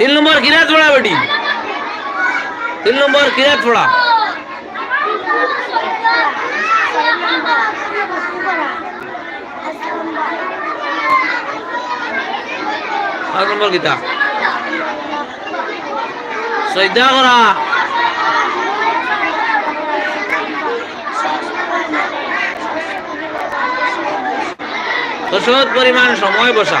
তিন নম্বর কিরাত পড়া বেটি। তিন নম্বর কিরাত পড়া পাঁচ নম্বর কিতা শ্রদ্ধা করা। প্রচুর পরিমাণ সময় বসা।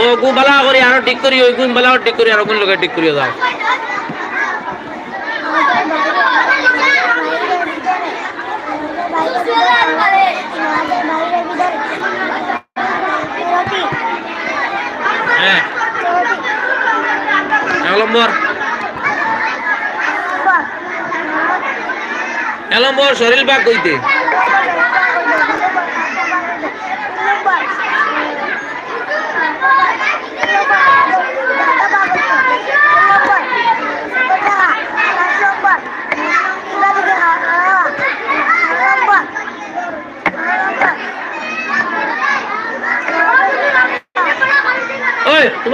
ও গু বালা করি আরও ঠিক করি, ওই গুণ বালাও ঠিক করি, আরও গুণ লোকে ঠিক করিয়ে যাও। হ্যাঁ। এক নম্বর। এক নম্বর শরীর বাক কইতে।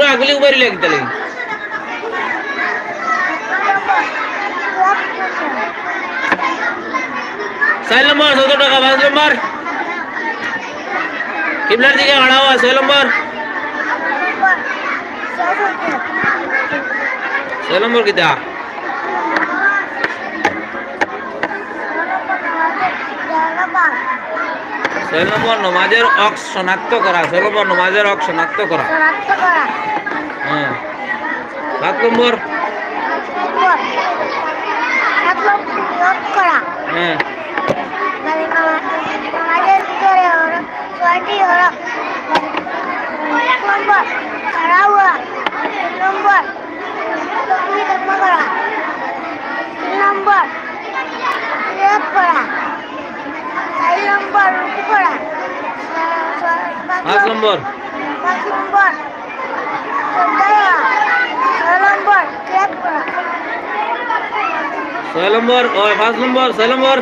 ওই তুমি আগুলি উবারি লাগতে লাগি চার নম্বর চৌদ্দ টাকা পাঁচ নম্বর কিবলার দিকে খাড়া হওয়া ছয় নম্বর ছয় নম্বর নমাজের অক শনাক্ত করা ছয় নম্বর নমাজের অক শনাক্ত করা। হ্যাঁ। সাত নম্বর। হ্যাঁ। এক নম্বর নম্বর তকবীর ধর্ম করা তিন নম্বর নিয়োগ করা চার নম্বর রুকু পাঁচ নম্বর। পাঁচ নম্বর। ছয় নম্বর পাঁচ নম্বর ছয় নম্বর।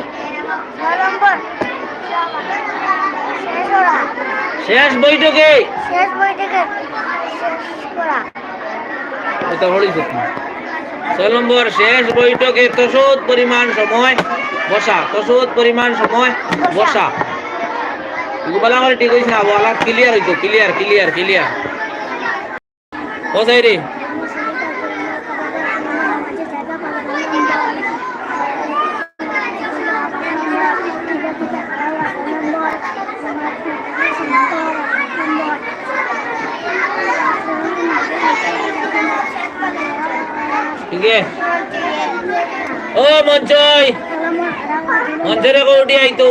শেষ বৈঠকে। শেষ পড়িস ছয় নম্বর শেষ বৈঠকে তসৌদ পরিমাণ সময়। বসা। তসৌদ পরিমাণ সময়, বসা। বলা করে ঠিক হয়েছে না বলা ক্লিয়ার হইতো ক্লিয়ার ক্লিয়ার ক্লিয়ার কোথায় রে ঠিক। আছে ও মঞ্চই মঞ্চরে কৌটি আইতো।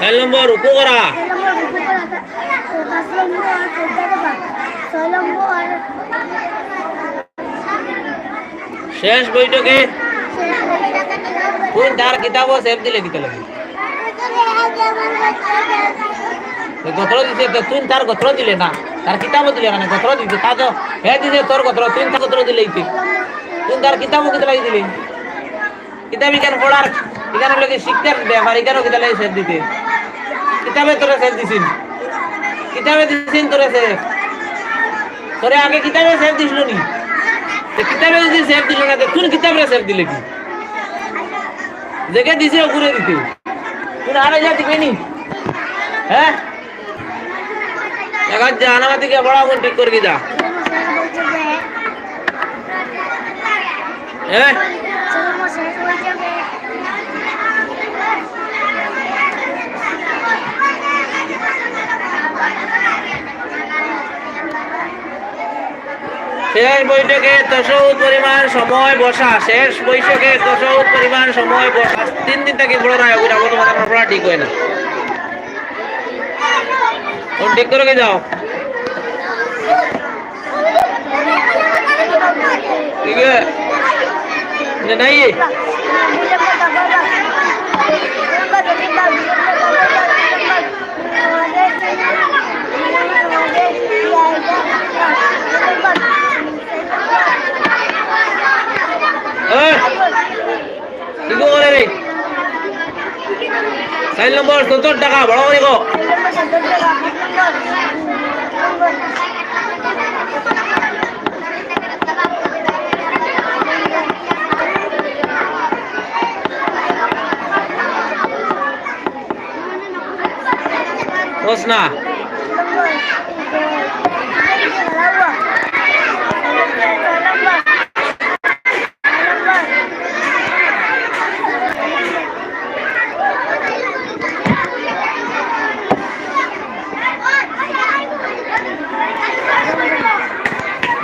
ছয় নম্বর উপ করা শেষ বৈঠকে কোন তার কিতাবও সেভ দিলে দিতে লাগে? গত্র দিছে তো তুই তার গত্র দিলে না দিলে না গত্র দিছে, তা তো হে দিছে তোর গত্র তুই তার গত্র দিলে? কিতাব শিখতে দিতে? কিতাবে তোরে সেভ দিছিস? কিতাবে দিছিস তোরে সেভ? তোরে আগে কিতাবে সেভ দিছিল নি? কিতাবে যদি সেভ দিল না তুই কিতাবে সেভ দিলে কি? দেখে দিছে ঘুরে দিতে। তুই আরে যা দিবে নি? হ্যাঁ? আগাজ জাহানামা থেকে বড় আগুন ঠিক করে যা। এ শেষ বৈঠকে তসৌদ পরিমাণ সময় বসা, শেষ বৈঠকে তসৌদ পরিমাণ সময় বসা। তিন দিন থেকে বড় রায় ওইটা মাথা পড়া ঠিক হয় না। ঠিক করে যাও। ঠিক আছে না সাইল নম্বর সত্তর টাকা বড় করে গো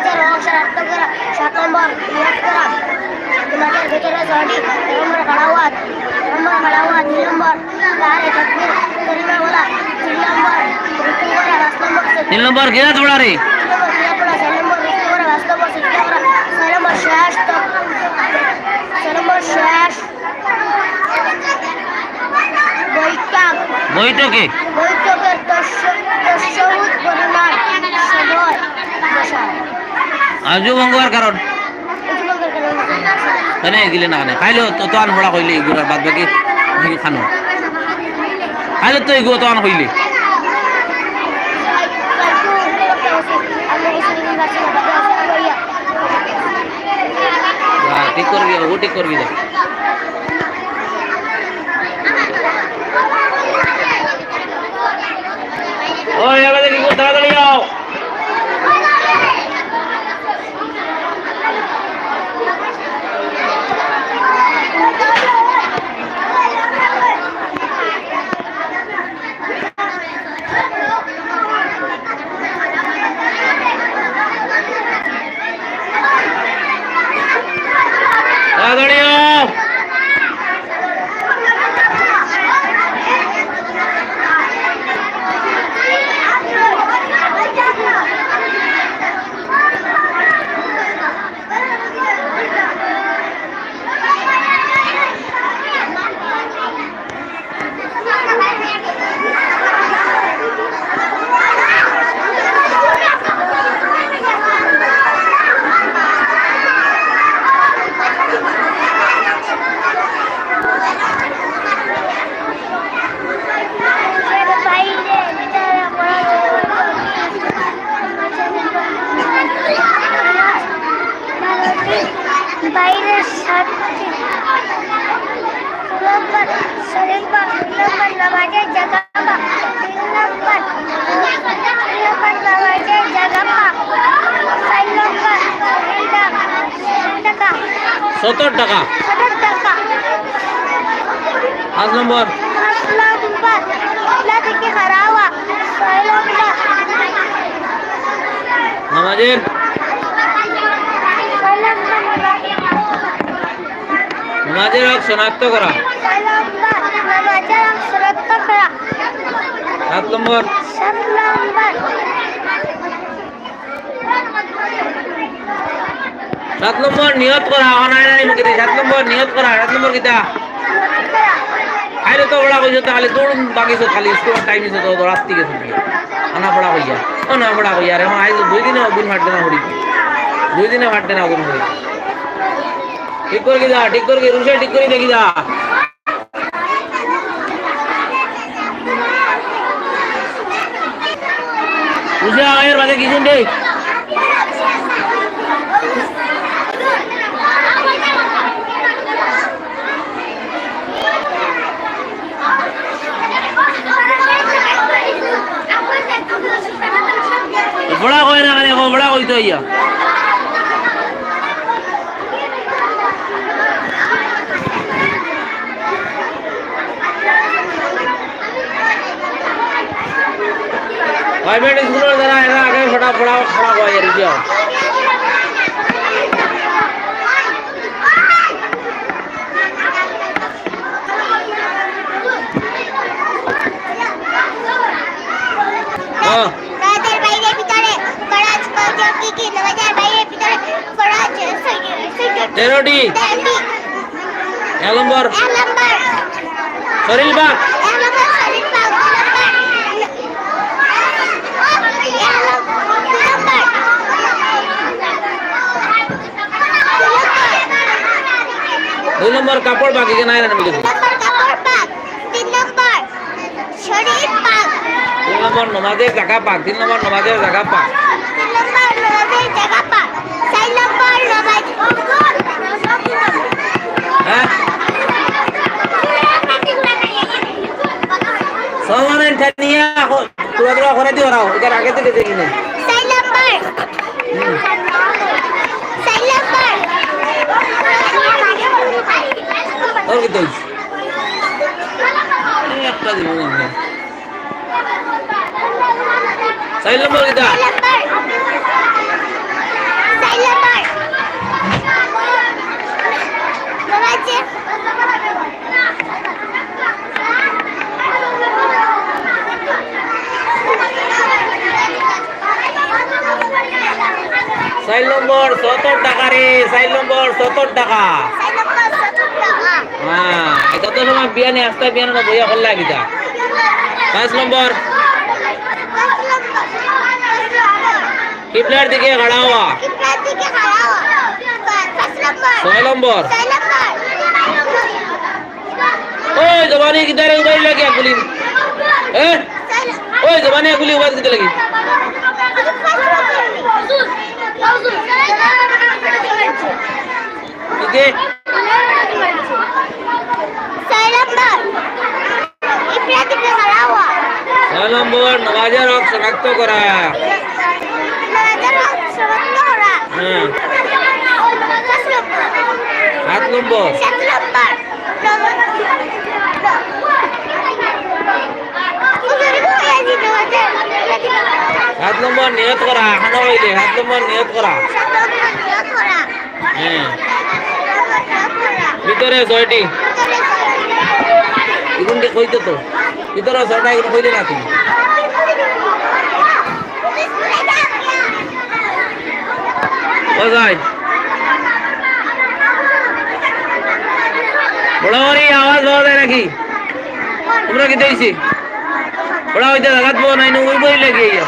নামাজের অংশ রাখতে করা সাত নম্বর নিয়োগ করা নামাজের ভিতরে ছয়টি নম্বর খাড়াওয়াত নম্বর খাড়াওয়াত দুই নম্বর তার তকবির করিমা বলা তিন নম্বর রুকু করা পাঁচ নম্বর তিন নম্বর গিরা তোড়া রে বৈঠক বৈঠকে বৈঠকের তসৌদ পরিমাণ সময় আজও কারণ উদ্যোগের কারণে। এনে গিলে না কানে। খাইলো, তো বড়া কইলে এগুলার বাদ বাকি খানো। খাইলে তো এগুলো তো কইলে ঠিক করবি ও ঠিক করবি যা। ওই এবার তাড়াতাড়ি যাও তাড়াতাড়ি যাও বাইরের সাথে নম্বর শরীর বা নম্বর নামাজের জায়গা বা তিন নম্বর তিন নম্বর নামাজের জায়গা বা চার নম্বর টাকা সত্তর টাকা সত্তর টাকা পাঁচ নম্বর পাঁচ নম্বর না থেকে হারাওয়া ছয় নম্বর নামাজের ছয় নম্বর নামাজের হক শনাক্ত করা ছয় নম্বর নামাজের অংশরত্ব করা সাত নম্বর সাত নম্বর সাত নম্বর নিয়ত করা অনায় নাই মুখে সাত নম্বর নিয়ত করা সাত নম্বর কিতা খাইলে তো বড়া কইছো, তাহলে দৌড় বাগিছো খালি স্কুল টাইম ইছো তো দৌড়াতে গেছো আনা পড়া হইয়া আনা পড়া হইয়া রে মা আইজ দুই দিনে অগুন ফাটতে না হড়ি দুই দিনে ফাটতে না অগুন হড়ি ঠিক করে যা, ঠিক করে রুশে ঠিক করে দেখি যা। রুশে আয়ের বাদে কি শুনতে ঘোড়া কয় না মানে ঘোড়া কইতে হইয়া প্রাইভেট স্কুলের দ্বারা এরা আগে ফটা ফোড়া খারাপ হয়ে যাচ্ছে তেরোটি। এক নম্বর। শরীর পাক দুই নম্বর কাপড় বাগ এখানে নাই না আমি লিখি নম্বর কাপড় পাক তিন নম্বর শরীর পাক তিন নম্বর নমাজের জায়গা পাক তিন নম্বর নমাজের জায়গা পাক তিন নম্বর নমাজের জায়গা পাক চার নম্বর নমাজ হ্যাঁ সমানে নিয়ে তুরা তুরা করে দিও রাও এটার আগে থেকে দেখি না। একটা দিব চার নম্বর কিটা সত্তর টাকা। রে চার নম্বর সত্তর টাকা। হ্যাঁ এটা তো সময় বিয়া নিয়ে আসতে বিয়া না বইয়া করলা কিটা পাঁচ নম্বর কিপলার দিকে খাড়া হওয়া ছয় নম্বর ওই জবানি কিদারে উবাই লাগে গুলি এ ওই জবানি গুলি উবাই কিতে লাগি দিকে ছয় নম্বর। নমাজের হক শনাক্ত করা। হ্যাঁ। সাত নম্বর। সাত নম্বর। নিয়ত করা হানো হইলে সাত নম্বর নিয়ত করা। হ্যাঁ। ভিতরে ছয়টি। এগুনটি কইতে তো। ভিতরে ছয়টা এগুলো কইলে না তুমি। আওয়াজ পাওয়া যায় নাকি? তোমরা কি দেখছি? বড়া হইতে লাগাত নাই না ওই বই লাগে ইয়া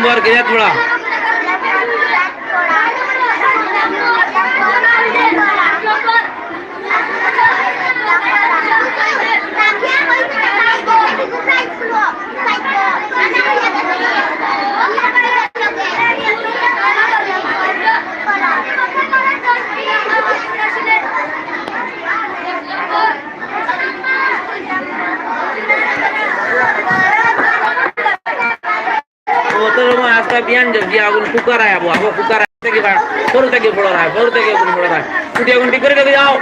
তিন নম্বর কিরাত যাও গিয়া আগুন কুকার আয় আবো আবো কুকার থেকে সরু থেকে বড় রায় বড় থেকে আগুন বড় রায় কুটি আগুন ঠিক করে রেখে যাও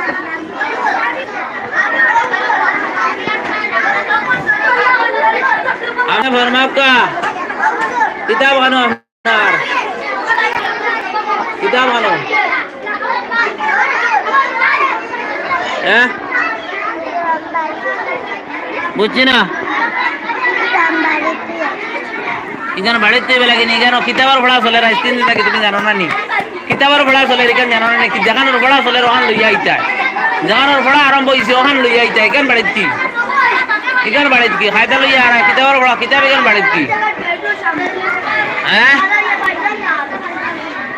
আমি ফরমাক্কা কিতাব আনো আপনার কিতাব আনো। হ্যাঁ বুঝছি না? ইজন বাড়িতে বেলা কিনি? ইজন কিতাবার চলে রাইস তিন দিন তুমি জানো না নি? কিতাবার ভড়া চলে এখান জানো না কি জাগানোর ভড়া চলে ওহান লইয়া আইতা জাগানোর ভড়া আরম্ভ হইছে, ওহান লইয়া আইতা এখান বাড়িত কি? এখান বাড়িত কি? খাইতা লইয়া আর কিতাবার ভড়া কিতাব এখান বাড়িত কি? হ্যাঁ?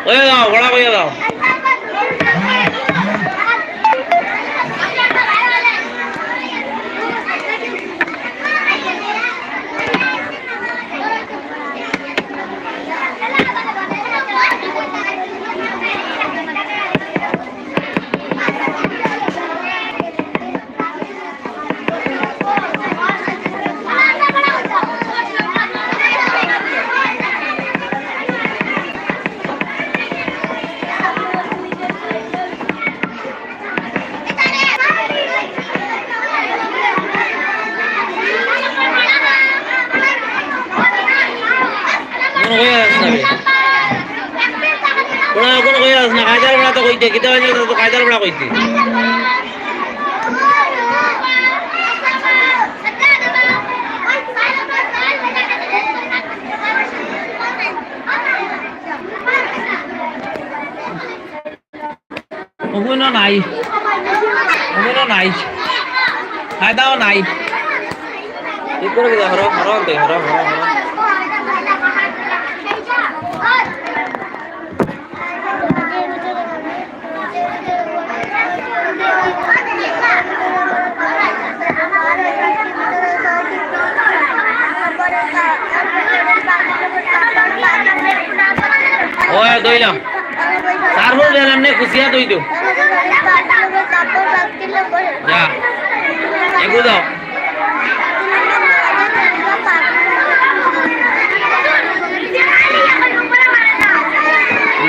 ওই দাও ভড়া কইয়া দাও। ভড়া তো কইতে কিতাব আনলে তো কায়দার ভড়া কইতে ওগুলো নাই ওগুলো নাই? কায়দাও নাই? ঠিক করে হরো হরো হরো হরো হরো ওই দইলাম। তারপর গেলাম নে, খুশিয়া দই দো যা এগু দাও।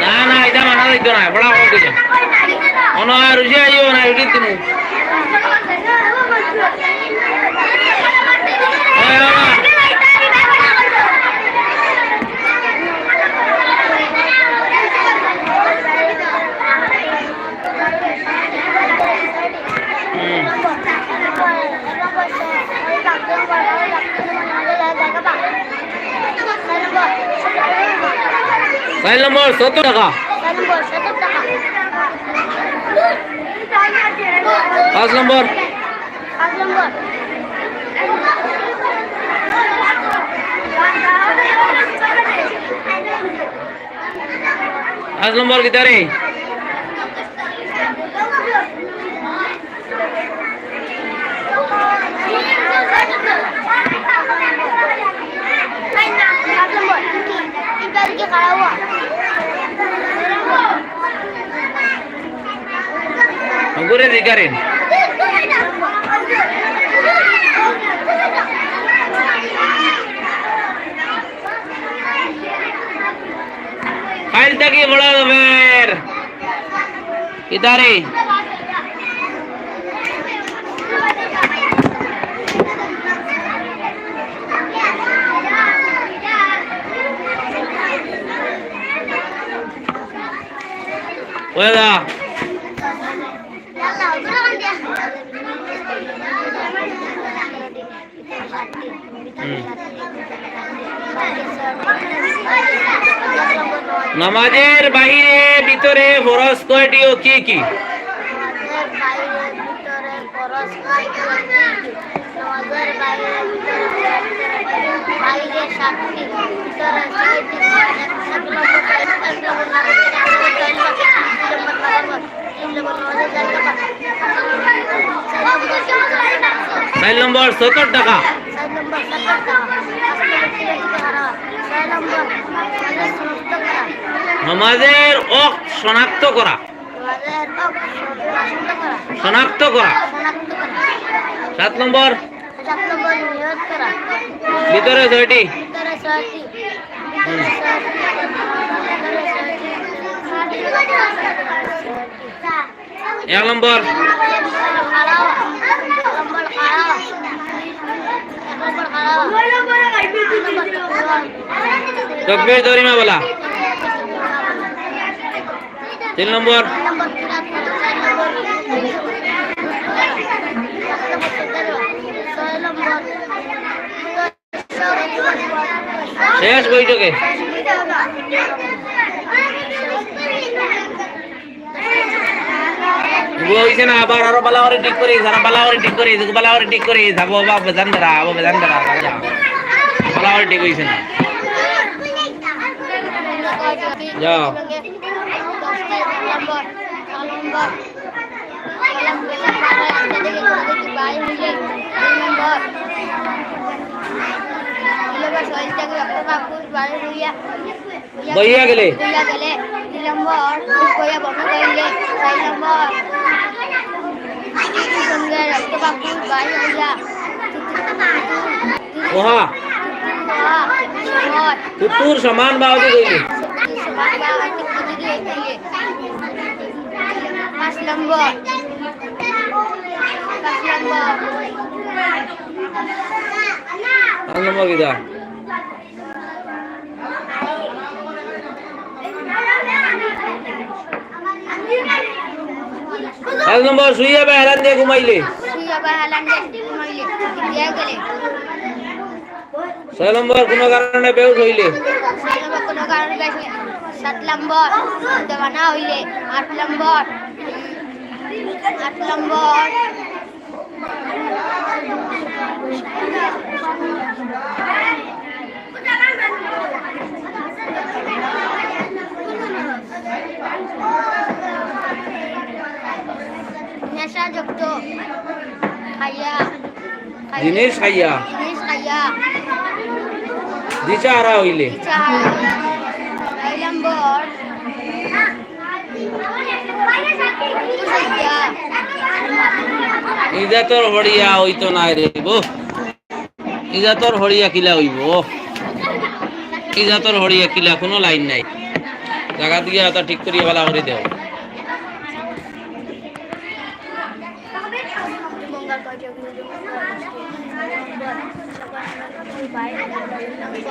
না না এটা মানা দিত না বড় হোক দিছে অন আর রুজি আইও না রুটি তুমি ওই ফাইল নম্বর সত্তর টাকা। পাঁচ নম্বর। পাঁচ নম্বর सात नंबर इन पैर के खड़ा हुआ अंगूरे रिगारिन फाइल तक ही बड़ा इधर ही দা নামাজের বাইরে ভিতরে ফরজ কয়টি ও কি কি চার নম্বর সত্তর টাকা। নামাজের অক শনাক্ত করা। শনাক্ত করা। সাত নম্বর। ভিতরে ছয়টি। এক নম্বর। তকবীর দরিমা বলা। তিন নম্বর। শেষ বৈঠকে। এগুলো হইছে না, আবার আরও বালাওয়ারি ঠিক করে যারা বালাওয়ারি ঠিক করে বালাওয়ারি ঠিক করে যাব বা বেজান ধরা আবো বেজান ধরা বালাওয়ারি ঠিক হইছে না। যাও। গেলে বইয়া গেলে দুই নম্বর বইয়া বন্ধ করিলে চার নম্বর সঙ্গে রক্তবাকুর বাড়ি হইয়া ওহা তুতুর সমান বাউদি কইলে পাঁচ নম্বর পাঁচ নম্বর পাঁচ নম্বর কিটা পাঁচ নম্বর শুইয়া বা হেলান দিয়ে ঘুমাইলে। ছয় নম্বর কোনো কারণে বেউস হইলে। সাত নম্বর দেওয়ানা হইলে। আট নম্বর আট নম্বর। নেশাযুক্ত। খাইয়া জিনিস খাইয়া। জিনিস খাইয়া। দিশা হইলে। চার নয় নম্বর খাইয়া ইজা তোর হড়িয়া হইতো না রে বো ইজা তোর হড়িয়া কিলা হইব ইজা তোর হড়িয়া কিলা কোনো লাইন নাই। জায়গা দিয়ে এটা ঠিক করিয়া বালা করে দেও মঙ্গল কয়টি বাইরে নম্বর রক্তপুট বাইরে তিন নম্বর মঙ্গলে মঙ্গলে চার নম্বর সঙ্গে রক্তপুট বাইরে হইলে